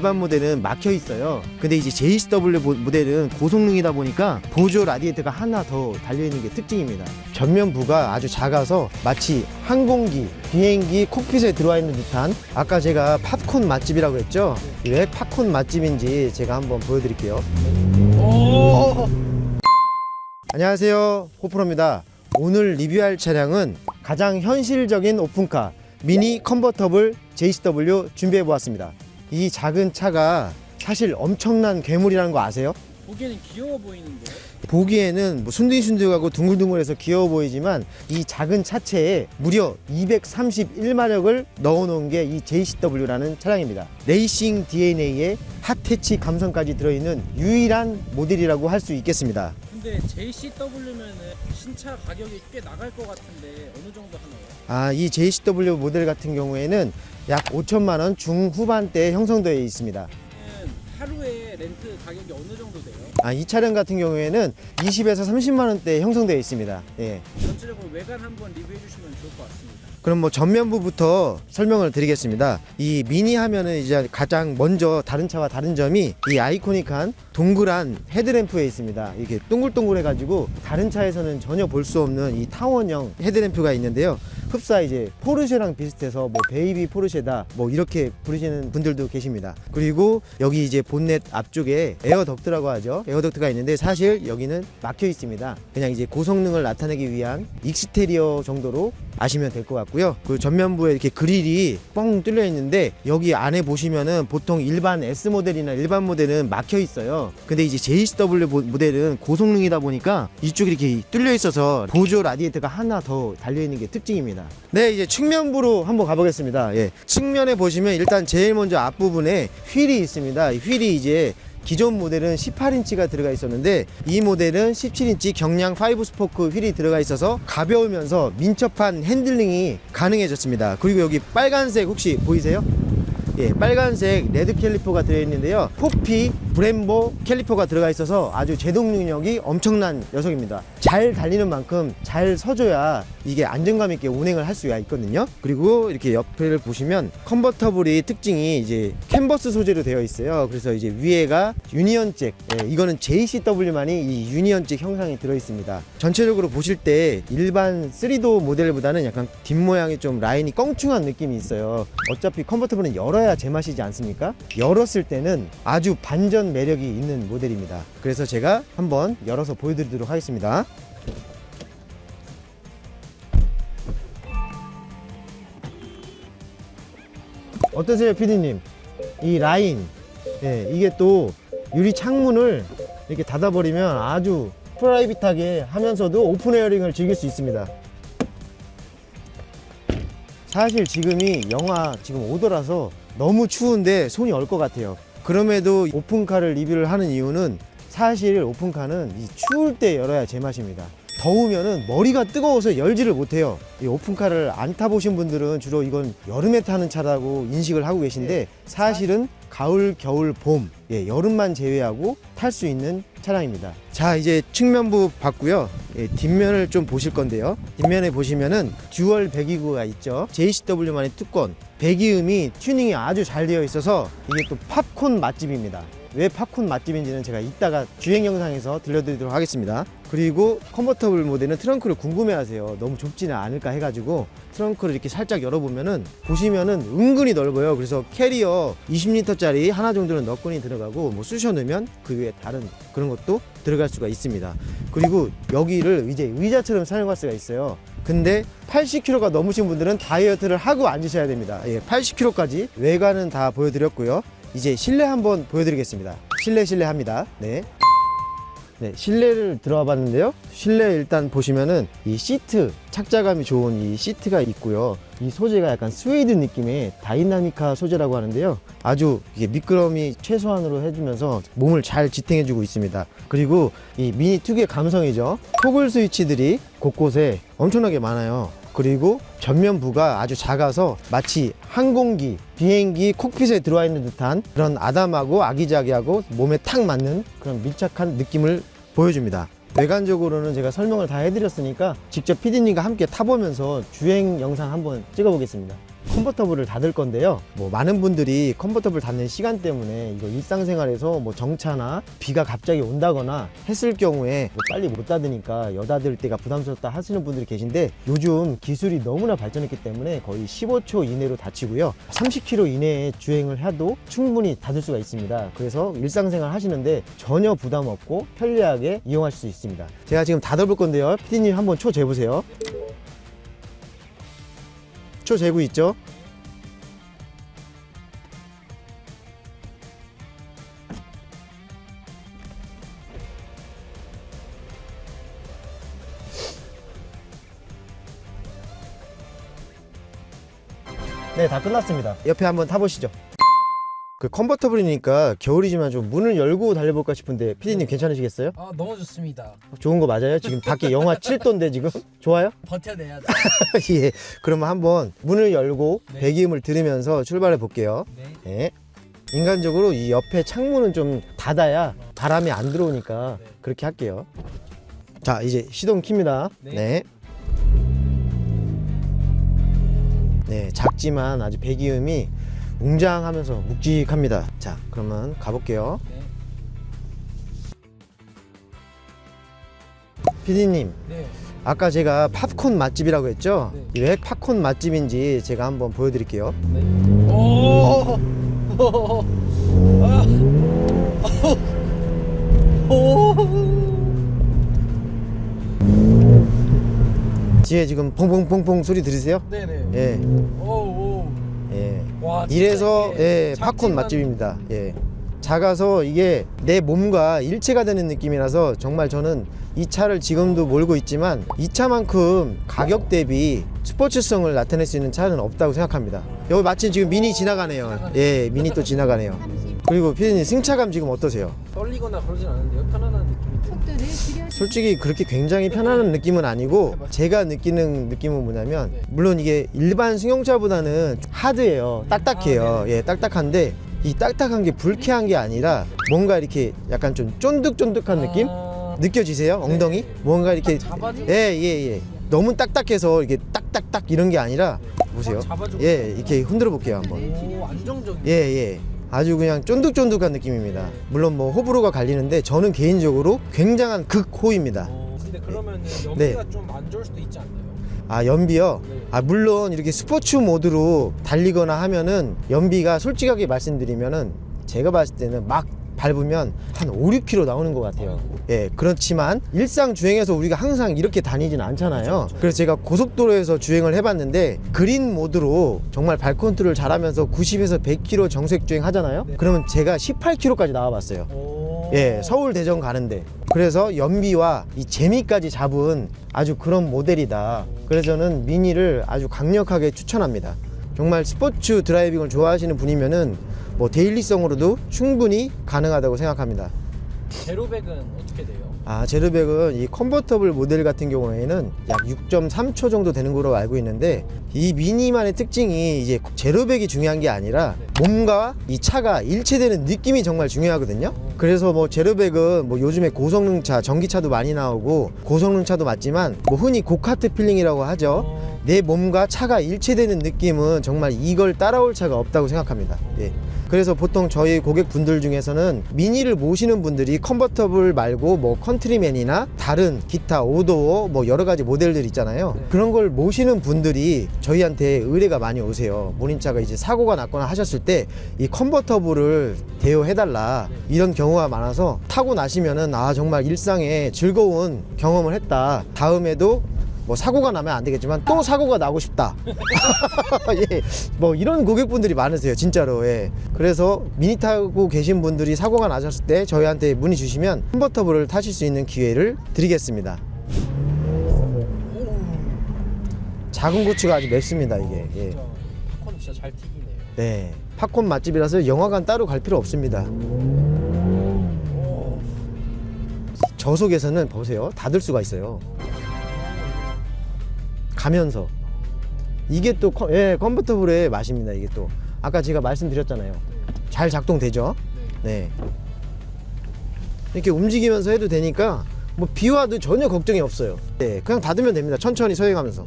일반 모델은 막혀 있어요. 근데 이제 JCW 모- 모델은 고성능이다 보니까 보조 라디에이터가 하나 더 달려 있는 게 특징입니다. 전면부가 아주 작아서 마치 항공기, 비행기 콕핏에 들어와 있는 듯한 아까 제가 팝콘 맛집이라고 했죠? 왜 팝콘 맛집인지 제가 한번 보여드릴게요. 안녕하세요. 호프로입니다. 오늘 리뷰할 차량은 가장 현실적인 오픈카 미니 컨버터블 JCW 준비해 보았습니다. 이 작은 차가 사실 엄청난 괴물이라는 거 아세요? 보기에는 귀여워 보이는데 보기에는 뭐 순둥순둥하고 둥글둥글해서 귀여워 보이지만 이 작은 차체에 무려 231마력을 넣어놓은 게 이 JCW라는 차량입니다. 레이싱 DNA에 핫해치 감성까지 들어있는 유일한 모델이라고 할 수 있겠습니다. 근데 JCW면은 신차 가격이 꽤 나갈 것 같은데 어느 정도 하나요? 아, 이 JCW 모델 같은 경우에는 약 5천만 원 중후반대에 형성되어 있습니다. 는 하루에 렌트 가격이 어느 정도 돼요? 아, 이 차량 같은 경우에는 20에서 30만 원대에 형성되어 있습니다. 예. 전체적으로 외관 한번 리뷰해 주시면 좋을 것 같습니다 그럼 뭐 전면부부터 설명을 드리겠습니다. 이 미니 하면은 이제 가장 먼저 다른 차와 다른 점이 이 아이코닉한 동그란 헤드램프에 있습니다. 이게 동글동글해가지고 다른 차에서는 전혀 볼 수 없는 이 타원형 헤드램프가 있는데요. 흡사 이제 포르쉐랑 비슷해서 뭐 베이비 포르쉐다 뭐 이렇게 부르시는 분들도 계십니다. 그리고 여기 이제 본넷 앞쪽에 에어 덕트라고 하죠. 에어 덕트가 있는데 사실 여기는 막혀 있습니다. 그냥 이제 고성능을 나타내기 위한 익스테리어 정도로 아시면 될 것 같고요. 그 전면부에 이렇게 그릴이 뻥 뚫려 있는데 여기 안에 보시면은 보통 일반 S 모델이나 일반 모델은 막혀 있어요. 근데 이제 JCW 모- 모델은 고성능이다 보니까 이쪽이 이렇게 뚫려 있어서 보조 라디에이터가 하나 더 달려 있는 게 특징입니다. 네, 이제 측면부로 한번 가보겠습니다. 예. 측면에 보시면 일단 제일 먼저 앞부분에 휠이 있습니다. 이 휠이 이제 기존 모델은 18인치가 들어가 있었는데 이 모델은 17인치 경량 5 스포크 휠이 들어가 있어서 가벼우면서 민첩한 핸들링이 가능해졌습니다. 그리고 여기 빨간색 혹시 보이세요? 예, 빨간색 레드 캘리퍼가 들어있는데요. 포피 브렘보 캘리퍼가 들어가 있어서 아주 제동 능력이 엄청난 녀석입니다. 잘 달리는 만큼 잘 서줘야 이게 안정감 있게 운행을 할 수가 있거든요. 그리고 이렇게 옆을 보시면 컨버터블이 특징이 이제 캔버스 소재로 되어 있어요. 그래서 이제 위에가 유니언잭, 예, 이거는 JCW만이 이 유니언잭 형상이 들어 있습니다. 전체적으로 보실 때 일반 3도 모델보다는 약간 뒷모양이 좀 라인이 껑충한 느낌이 있어요. 어차피 컨버터블은 열어 야 제맛이지 않습니까? 열었을 때는 아주 반전 매력이 있는 모델입니다. 그래서 제가 한번 열어서 보여드리도록 하겠습니다. 어떠세요, 피디님? 이 라인, 예, 이게 또 유리 창문을 이렇게 닫아버리면 아주 프라이빗하게 하면서도 오픈 에어링을 즐길 수 있습니다. 사실 지금이 영하 지금 5도라서 너무 추운데 손이 얼 것 같아요. 그럼에도 오픈카를 리뷰를 하는 이유는 사실 오픈카는 이 추울 때 열어야 제맛입니다. 더우면은 머리가 뜨거워서 열지를 못해요. 이 오픈카를 안 타보신 분들은 주로 이건 여름에 타는 차라고 인식을 하고 계신데 사실은 가을, 겨울, 봄, 예, 여름만 제외하고 탈 수 있는 차량입니다. 자, 이제 측면부 봤고요. 예, 뒷면을 좀 보실 건데요. 뒷면에 보시면은 듀얼 배기구가 있죠. JCW만의 특권. 배기음이 튜닝이 아주 잘 되어 있어서 이게 또 팝콘 맛집입니다. 왜 팝콘 맛집인지는 제가 이따가 주행 영상에서 들려드리도록 하겠습니다. 그리고 컨버터블 모델은 트렁크를 궁금해하세요. 너무 좁지는 않을까 해가지고 트렁크를 이렇게 살짝 열어보면은 보시면은 은근히 넓어요. 그래서 캐리어 20리터짜리 하나 정도는 넣건이 들어가고 뭐 쑤셔 넣으면 그 위에 다른 그런 것도 들어갈 수가 있습니다. 그리고 여기를 이제 의자처럼 사용할 수가 있어요. 근데 80kg가 넘으신 분들은 다이어트를 하고 앉으셔야 됩니다. 예, 80kg까지 외관은 다 보여드렸고요. 이제 실내 한번 보여드리겠습니다. 실내 실내 합니다. 네. 네, 실내를 들어와 봤는데요. 실내 일단 보시면은 이 시트, 착자감이 좋은 이 시트가 있고요. 이 소재가 약간 스웨이드 느낌의 다이나미카 소재라고 하는데요. 아주 이게 미끄럼이 최소한으로 해주면서 몸을 잘 지탱해주고 있습니다. 그리고 이 미니 특유의 감성이죠. 토글 스위치들이 곳곳에 엄청나게 많아요. 그리고 전면부가 아주 작아서 마치 항공기, 비행기 콕핏에 들어와 있는 듯한 그런 아담하고 아기자기하고 몸에 탁 맞는 그런 밀착한 느낌을 보여줍니다. 외관적으로는 제가 설명을 다 해드렸으니까 직접 PD님과 함께 타보면서 주행 영상 한번 찍어보겠습니다. 컨버터블을 닫을 건데요. 뭐 많은 분들이 컨버터블 닫는 시간 때문에 이거 일상생활에서 뭐 정차나 비가 갑자기 온다거나 했을 경우에 뭐 빨리 못 닫으니까 여닫을 때가 부담스럽다 하시는 분들이 계신데 요즘 기술이 너무나 발전했기 때문에 거의 15초 이내로 닫히고요. 30km 이내에 주행을 해도 충분히 닫을 수가 있습니다. 그래서 일상생활 하시는데 전혀 부담 없고 편리하게 이용하실 수 있습니다. 제가 지금 닫아볼 건데요. 피디님 한번 초 재보세요. 초 재고 있죠? 네, 다 끝났습니다. 옆에 한번 타보시죠. 그 컨버터블이니까 겨울이지만 좀 문을 열고 달려볼까 싶은데 피디님 괜찮으시겠어요? 아 너무 좋습니다. 좋은 거 맞아요? 지금 밖에 영하 7도인데 지금 좋아요? 버텨내야죠. 예. 그러면 한번 문을 열고 네. 배기음을 들으면서 출발해 볼게요. 네. 네. 인간적으로 이 옆에 창문은 좀 닫아야 바람이 안 들어오니까 네. 그렇게 할게요. 자, 이제 시동 킵니다. 네. 네. 네, 작지만 아주 배기음이 웅장하면서 묵직합니다. 자, 그러면 가볼게요. 네. 피디님, 네. 아까 제가 팝콘 맛집이라고 했죠? 네. 왜 팝콘 맛집인지 제가 한번 보여드릴게요. 네. 오. 아. 오. 뒤에 지금 퐁퐁퐁퐁 소리 들으세요? 네네. 예, 오. 오. 예. 와. 진짜 이래서 이게 예, 팝콘 맛집입니다. 예. 작아서 이게 내 몸과 일체가 되는 느낌이라서 정말 저는 이 차를 지금도 몰고 있지만 이 차만큼 가격 대비 스포츠성을 나타낼 수 있는 차는 없다고 생각합니다. 여기 마침 지금 미니 지나가네요. 예, 미니 또 지나가네요. 그리고 피디님 승차감 지금 어떠세요? 떨리거나 그러진 않은데요. 솔직히 그렇게 굉장히 편안한 느낌은 아니고 제가 느끼는 느낌은 뭐냐면 물론 이게 일반 승용차보다는 하드해요. 딱딱해요. 아, 예 딱딱한데 이 딱딱한 게 불쾌한 게 아니라 뭔가 이렇게 약간 좀 쫀득쫀득한 느낌? 아, 느껴지세요? 엉덩이? 네. 뭔가 이렇게 딱 잡아주- 예예 예. 너무 딱딱해서 이게 딱딱딱 이런 게 아니라 보세요. 예 이렇게 흔들어 볼게요 한번. 오 안정적이. 예, 예. 아주 그냥 쫀득쫀득한 느낌입니다. 물론 뭐 호불호가 갈리는데 저는 개인적으로 굉장한 극호입니다. 어, 근데 그러면은 네. 연비가 좀안 좋을 수도 있지 않나요? 아, 연비요? 네. 아, 물론 이렇게 스포츠 모드로 달리거나 하면은 연비가 솔직하게 말씀드리면은 제가 봤을 때는 막 밟으면 한 5, 6km 나오는 것 같아요. 예, 그렇지만 일상 주행에서 우리가 항상 이렇게 다니진 않잖아요. 그래서 제가 고속도로에서 주행을 해봤는데 그린 모드로 정말 발 컨트롤 잘하면서 90에서 100km 정색 주행 하잖아요. 네. 그러면 제가 18km까지 나와봤어요. 오. 예, 서울 대전 가는데. 그래서 연비와 이 재미까지 잡은 아주 그런 모델이다. 그래서 저는 미니를 아주 강력하게 추천합니다. 정말 스포츠 드라이빙을 좋아하시는 분이면은 뭐 데일리성으로도 충분히 가능하다고 생각합니다. 제로백은 어떻게 돼요? 아, 제르백은 이 컨버터블 모델 같은 경우에는 약 6.3초 정도 되는 거로 알고 있는데 이 미니만의 특징이 이제 제로백이 중요한 게 아니라 몸과 이 차가 일체되는 느낌이 정말 중요하거든요. 그래서 뭐 제로백은 뭐 요즘에 고성능 차, 전기차도 많이 나오고 고성능 차도 맞지만 뭐 흔히 고카트 필링이라고 하죠. 어, 내 몸과 차가 일체되는 느낌은 정말 이걸 따라올 차가 없다고 생각합니다. 예. 그래서 보통 저희 고객분들 중에서는 미니를 모시는 분들이 컨버터블 말고 뭐 컨트리맨이나 다른 기타 오도어 뭐 여러 가지 모델들 있잖아요. 네. 그런 걸 모시는 분들이 저희한테 의뢰가 많이 오세요. 본인차가 이제 사고가 났거나 하셨을 때 이 컨버터블을 대여해달라 이런 경우가 많아서 타고 나시면은 아 정말 일상에 즐거운 경험을 했다. 다음에도 뭐 사고가 나면 안 되겠지만 또 사고가 나고 싶다. 예, 뭐 이런 고객분들이 많으세요, 진짜로. 예. 그래서 미니 타고 계신 분들이 사고가 나셨을 때 저희한테 문의 주시면 컨버터블을 타실 수 있는 기회를 드리겠습니다. 작은 고추가 아주 맵습니다, 이게. 예. 팝콘 진짜 잘 튀기네요. 네. 팝콘 맛집이라서 영화관 따로 갈 필요 없습니다. 오. 저속에서는 보세요. 닫을 수가 있어요. 가면서. 이게 또 컨, 예, 컨버터블의 맛입니다. 이게 또. 아까 제가 말씀드렸잖아요. 잘 작동되죠? 네. 이렇게 움직이면서 해도 되니까 뭐 비 와도 전혀 걱정이 없어요. 네, 그냥 닫으면 됩니다. 천천히 서행하면서.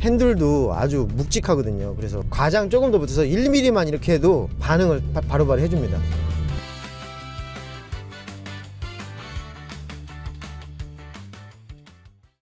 핸들도 아주 묵직하거든요. 그래서 과장 조금 더 붙어서 1mm만 이렇게 해도 반응을 바- 바로 바로 해줍니다.